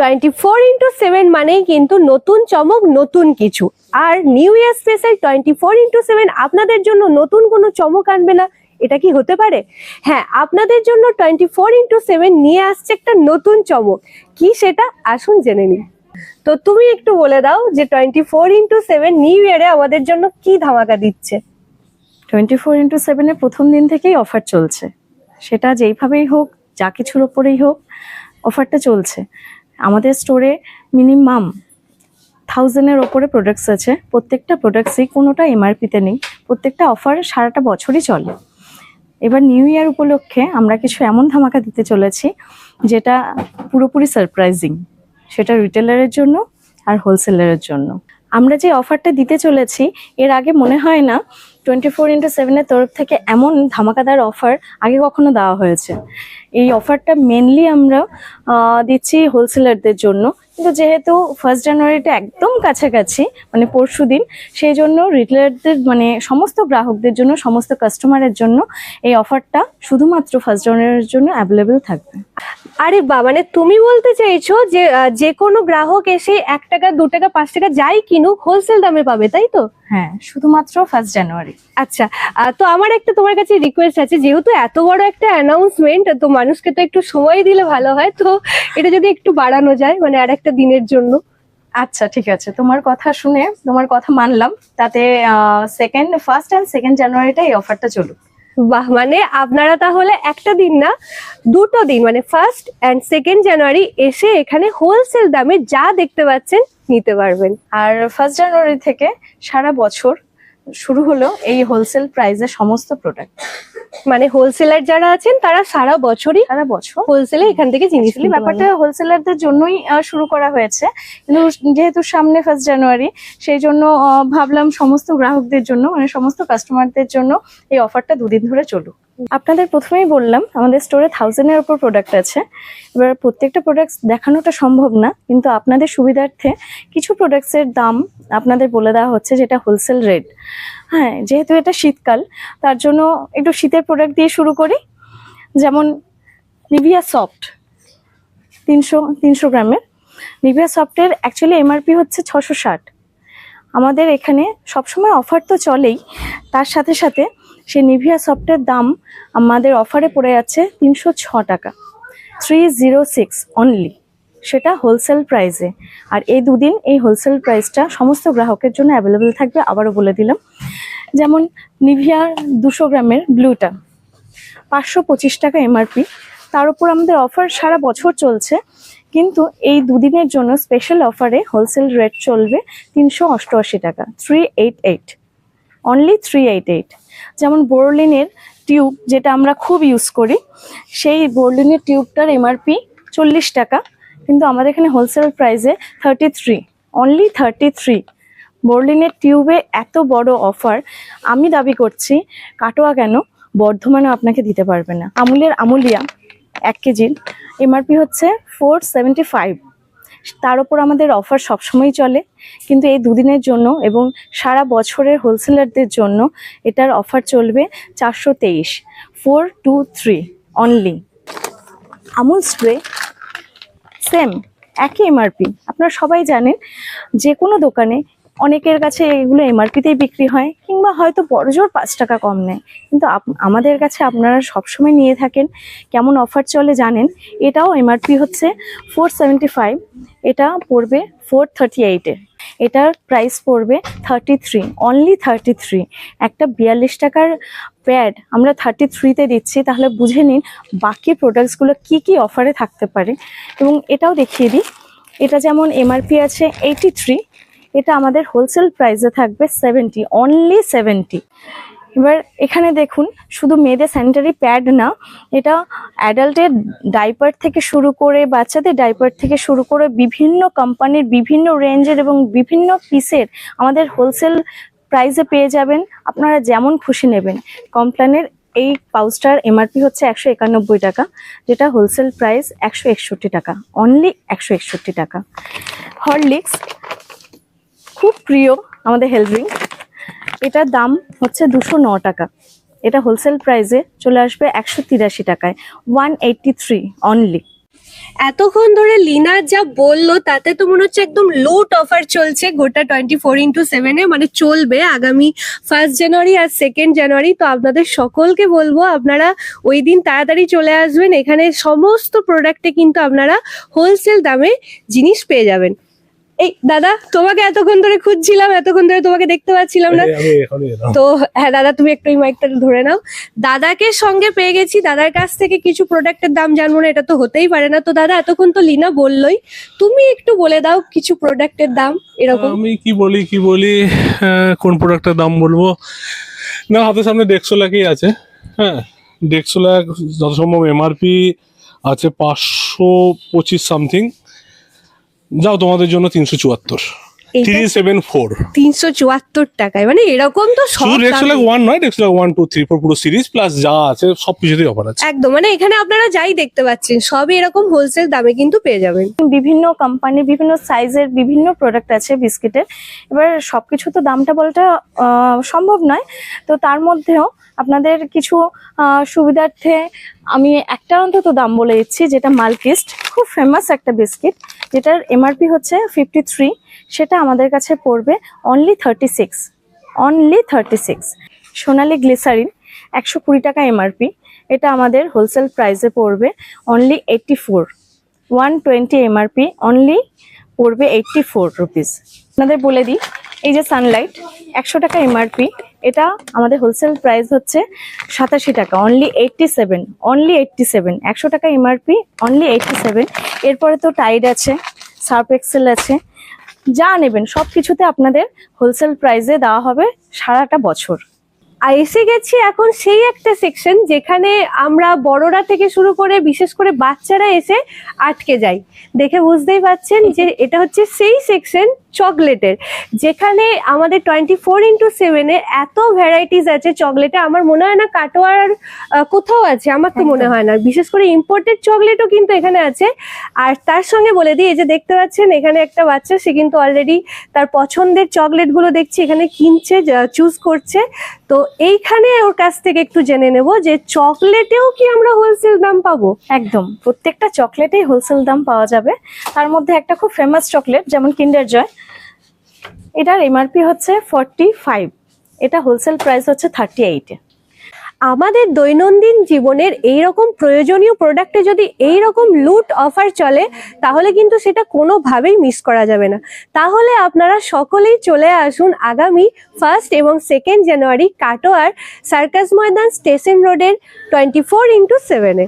Twenty four into seven মানেই কিন্তু নতুন চমক, নতুন কিছু। আর new year special twenty four into seven আপনাদের জন্য নতুন কোনো চমক আনবে না, এটা কি হতে পারে? হ্যাঁ আপনাদের জন্য টোয়েন্টি ফোর ইন্টু সেভেন নিয়ে আসছে একটা নতুন চমক। কি সেটা? আসুন জেনে নিন তো তুমি একটু বলে দাও যে twenty four into seven new ইয়ারে আমাদের জন্য কি ধামাকা দিচ্ছে? টোয়েন্টি ফোর ইন্টু সেভেনের প্রথম দিন থেকেই অফার চলছে। সেটা যেইভাবেই হোক, যা কিছুর ওপরেই হোক অফারটা চলছে। আমাদের স্টোরে মিনিমাম থাউজেন্ডের ওপরে প্রোডাক্টস আছে। প্রত্যেকটা প্রোডাক্টসই কোনোটা এমআরপিতে নেই। প্রত্যেকটা অফার সারাটা বছরই চলে। এবার নিউ ইয়ার উপলক্ষে আমরা কিছু এমন ধামাকা দিতে চলেছি, যেটা পুরোপুরি সারপ্রাইজিং সেটা রিটেলারের জন্য আর হোলসেলারের জন্য। আমরা যে অফারটা দিতে চলেছি, এর আগে মনে হয় না টোয়েন্টি ফোর ইন্টু সেভেনের তরফ থেকে এমন ধামাকাদার অফার আগে কখনো দেওয়া হয়েছে। এই অফারটা মেনলি আমরা দিচ্ছি হোলসেলারদের জন্য। কিন্তু যেহেতু ফার্স্ট জানুয়ারিটা একদম কাছাকাছি মানে পরশু দিন, সেই জন্য রিটেলারদের মানে সমস্ত গ্রাহকদের জন্য, সমস্ত কাস্টমারের জন্য এই অফারটা শুধুমাত্র ফার্স্ট জানুয়ারির জন্য অ্যাভেলেবেল থাকবে। আরে বা মানে তুমি বলতে চাইছো যে যে কোনো গ্রাহক এসে এক টাকা, দু টাকা, পাঁচ টাকা যাই কিনুক হোলসেল দামে পাবে, তাই তো? হ্যাঁ শুধুমাত্র ফার্স্ট জানুয়ারি আচ্ছা তো আমার একটা তোমার কাছে রিকোয়েস্ট আছে যেহেতু এত বড় একটা অ্যানাউন্সমেন্ট তো মানুষকে তো একটু সময় দিলে ভালো হয় তো এটা যদি একটু বাড়ানো যায় মানে আর একটা দিনের জন্য। আচ্ছা ঠিক আছে। তোমার কথা শুনে তোমার কথা মানলাম তাতে সেকেন্ড ফার্স্ট অ্যান্ড সেকেন্ড জানুয়ারিটা এই অফারটা চলুক। বাহ মানে আপনারা তাহলে একটা দিন না, দুটো দিন মানে ফার্স্ট অ্যান্ড সেকেন্ড জানুয়ারি এসে এখানে হোলসেল দামে যা দেখতে পাচ্ছেন নিতে পারবেন। আর ফার্স্ট জানুয়ারি থেকে সারা বছর শুরু হলো এই হোলসেল প্রাইসে সমস্ত প্রোডাক্ট মানে হোলসেলার যারা আছেন তারা সারা বছরই সারা বছর? হোলসেলে এখান থেকে জিনিস ব্যাপারটা হোলসেলারদের জন্যই শুরু করা হয়েছে। কিন্তু যেহেতু সামনে ফার্স্ট জানুয়ারি সেই জন্য ভাবলাম সমস্ত গ্রাহকদের জন্য মানে সমস্ত কাস্টমারদের জন্য এই অফারটা দুদিন ধরে চলুক। আপনাদের প্রথমেই বললাম, আমাদের স্টোরে থাউজেন্ডের ওপর প্রোডাক্ট আছে। এবার প্রত্যেকটা প্রোডাক্ট দেখানোটা সম্ভব না, কিন্তু আপনাদের সুবিধার্থে কিছু প্রোডাক্টসের দাম আপনাদের বলে দেওয়া হচ্ছে, যেটা হোলসেল রেট হ্যাঁ যেহেতু এটা শীতকাল, তার জন্য একটু শীতের প্রোডাক্ট দিয়ে শুরু করি। যেমন নিভিয়া সফট তিনশো তিনশো গ্রামের। নিভিয়া সফটের অ্যাকচুয়ালি এমআরপি হচ্ছে ছশো ষাট। আমাদের এখানে সবসময় অফার তো চলেই, তার সাথে সাথে সেই নিভিয়া সফটের দাম আমাদের অফারে পড়ে যাচ্ছে তিনশো ছ টাকা। থ্রি জিরো সিক্স অনলি সেটা হোলসেল প্রাইসে আর এই দুদিন এই হোলসেল প্রাইসটা সমস্ত গ্রাহকের জন্য অ্যাভেলেবেল থাকবে, আবারও বলে দিলাম। যেমন নিভিয়ার দুশো গ্রামের ব্লুটা পাঁচশো পঁচিশ টাকা এমআরপি তার উপর আমাদের অফার সারা বছর চলছে, কিন্তু এই দুদিনের জন্য স্পেশাল অফারে হোলসেল রেট চলবে তিনশো অষ্টআশি টাকা three eight eight only three eight eight যেমন বোরলিনের টিউব যেটা আমরা খুব ইউজ করি, সেই বোরলিনের টিউবটার এমআরপি চল্লিশ টাকা, কিন্তু আমাদের এখানে হোলসেল প্রাইসে thirty three only thirty three বোরলিনের টিউবে এত বড় অফার আমি দাবি করছি, কাটোয়া কেন? বর্ধমানেও আপনাকে দিতে পারবে না। আমুলের আমুলিয়া, এক কেজির এমআরপি হচ্ছে ফোর সেভেন্টি ফাইভ তার উপর আমাদের অফার সবসময় চলে। কিন্তু এই দুদিনের জন্য এবং সারা বছরের হোলসেলারদের জন্য এটার অফার চলবে চারশো তেইশ। Four two three only Amul spray same একই এমআরপি আপনারা সবাই জানেন যে কোনো দোকানে অনেকের কাছে এগুলো এমআরপিতেই বিক্রি হয়, কিংবা হয়তো বড়জোর পাঁচ টাকা কম নেয়। কিন্তু আমাদের কাছে আপনারা সবসময় নিয়ে থাকেন, কেমন অফার চলে জানেন, এটাও এমআরপি হচ্ছে ফোর সেভেন্টি ফাইভ এটা পড়বে ফোর থার্টি এইটে এটার প্রাইস পড়বে thirty three only thirty three একটা বিয়াল্লিশ টাকার প্যাড আমরা থার্টি থ্রিতে দিচ্ছি, তাহলে বুঝে নিন বাকি প্রোডাক্টসগুলো কি কি অফারে থাকতে পারে। এবং এটাও দেখিয়ে দিই, এটা যেমন এমআরপি আছে এইটি থ্রি এটা আমাদের হোলসেল প্রাইসে থাকবে সেভেন্টি অনলি সেভেন্টি এবার এখানে দেখুন, শুধু মেয়েদের স্যানিটারি প্যাড না, এটা অ্যাডাল্টের ডাইপার থেকে শুরু করে বাচ্চাদের ডাইপার থেকে শুরু করে বিভিন্ন কোম্পানির বিভিন্ন রেঞ্জের এবং বিভিন্ন পিসের আমাদের হোলসেল প্রাইসে পেয়ে যাবেন। আপনারা যেমন খুশি নেবেন। কমপ্ল্যানের এই পাউচটার এমআরপি হচ্ছে একশো একানব্বই টাকা, যেটা হোলসেল প্রাইস একশো একষট্টি টাকা অনলি একশো একষট্টি টাকা। হরলিক্স খুব প্রিয় আমাদের হেলথ ড্রিঙ্ক এটার দাম হচ্ছে দুশো ন টাকা। এটা হোলসেল প্রাইসে চলে আসবে একশো তিরাশি টাকায় ওয়ান এইটটি থ্রি অনলি এতক্ষণ ধরে লিনা যা বলল, তাতে তো মনে হচ্ছে একদম লোট অফার চলছে, গোটা টোয়েন্টি ফোর ইন্টু সেভেনে মানে চলবে আগামী ফার্স্ট জানুয়ারি আর সেকেন্ড জানুয়ারি তো আপনাদের সকলকে বলব, আপনারা ওই দিন তাড়াতাড়ি চলে আসবেন, এখানে সমস্ত প্রোডাক্টে কিন্তু আপনারা হোলসেল দামে জিনিস পেয়ে যাবেন। এই দাদা তোমাকে এতক্ষণ ধরে খুঁজছিলাম এতক্ষণ ধরে তোমাকে দেখতে পাচ্ছিলাম না। তো হ্যাঁ দাদা তুমি একটু এই মাইকটা ধরে নাও। দাদাকে সঙ্গে পেয়ে গেছি। দাদার কাছ থেকে কিছু প্রোডাক্টের দাম জানব না এটা তো হতেই পারে না। তো দাদা এতক্ষণ তো লিনা বললোই। তুমি একটু বলে দাও কিছু প্রোডাক্টের দাম এরকম। আমি কি বলি কি বলি? কোন প্রোডাক্টের দাম বলব? না হাতের সামনে ডেক্সোলাকেই আছে। হ্যাঁ ডেক্সোলাক যত সম্ভব এমআরপি আছে পাঁচশো পঁচিশ সামথিং যাও তোমাদের জন্য তিনশো চুয়াত্তর। Three seven four. তিনশো চুয়াত্তর টাকায় মানে এরকম তো সব শুধু ডেক্সোলাক ওয়ান নয় Dexolac one two three four পুরো সিরিজ প্লাস যা আছে সব কিছুতেই অফার আছে। একদম মানে এখানে আপনারা যাই দেখতে পাচ্ছেন সবই এরকম হোলসেল দামে কিন্তু পেয়ে যাবেন। বিভিন্ন কোম্পানি বিভিন্ন সাইজের বিভিন্ন প্রোডাক্ট আছে বিস্কিটের। এবার সবকিছু তো দামটা বলাটা সম্ভব নয়। তো তার মধ্যেও আপনাদের কিছু সুবিধার্থে আমি একটা অন্তত দাম বলে দিচ্ছি, যেটা মালকিস্ট খুব ফেমাস একটা বিস্কিট, যেটার এমআরপি হচ্ছে ফিফটি থ্রি সেটা আমাদের কাছে পড়বে only thirty six only thirty six Sonali glycerine, একশো কুড়ি টাকা এমআরপি এটা আমাদের হোলসেল প্রাইসে পড়বে only eighty four one twenty MRP only পড়বে এইটটি ফোর রুপিস আপনাদের বলে দিই, এই যে সানলাইট একশো টাকা এমআরপি এটা আমাদের হোলসেল প্রাইস হচ্ছে সাতাশি টাকা only eighty seven only eighty seven একশো টাকা এমআরপি অনলি এইটটি সেভেন এরপরে তো টাইড আছে সার্ফ এক্সেল আছে, যা নেবেন সব কিছুতে আপনাদের হোলসেল প্রাইসে দেওয়া হবে সারাটা বছর। আর এসে গেছি এখন সেই একটা সেকশন যেখানে আমরা বড়রা থেকে শুরু করে, বিশেষ করে বাচ্চারা এসে আটকে যাই দেখে বুঝতেই পাচ্ছেন যে এটা হচ্ছে সেই সেকশন চকলেটের। যেখানে আমাদের টোয়েন্টি ফোর ইন্টু সেভেনে এত ভ্যারাইটিস আছে চকলেটে আমার মনে হয় না কাটোয়ার কোথাও আছে আমার তো মনে হয় না। বিশেষ করে ইম্পোর্টেড চকলেটও কিন্তু এখানে আছে। আর তার সঙ্গে বলে দিই এই যে দেখতে পাচ্ছেন এখানে একটা বাচ্চা সে কিন্তু অলরেডি তার পছন্দের চকলেটগুলো দেখছি এখানে কিনছে চুজ করছে। তো এইখানে ওর কাছ থেকে একটু জেনে নেব যে চকলেটেও কি আমরা হোলসেল দাম পাবো? একদম। প্রত্যেকটা চকলেটেই হোলসেল দাম পাওয়া যাবে। তার মধ্যে একটা খুব ফেমাস চকলেট যেমন কিন্ডার জয় এটার এমআরপি হচ্ছে ফর্টি ফাইভ এটা হোলসেল প্রাইস হচ্ছে থার্টি এইটে আমাদের দৈনন্দিন জীবনের এই রকম প্রয়োজনীয় প্রোডাক্টে যদি এই রকম লুট অফার চলে, তাহলে কিন্তু সেটা কোনোভাবেই মিস করা যাবে না। তাহলে আপনারা সকলেই চলে আসুন আগামী ফার্স্ট এবং সেকেন্ড জানুয়ারি কাটোয়ার সার্কাস ময়দান স্টেশন রোডের টোয়েন্টি ফোর ইন্টু সেভেনে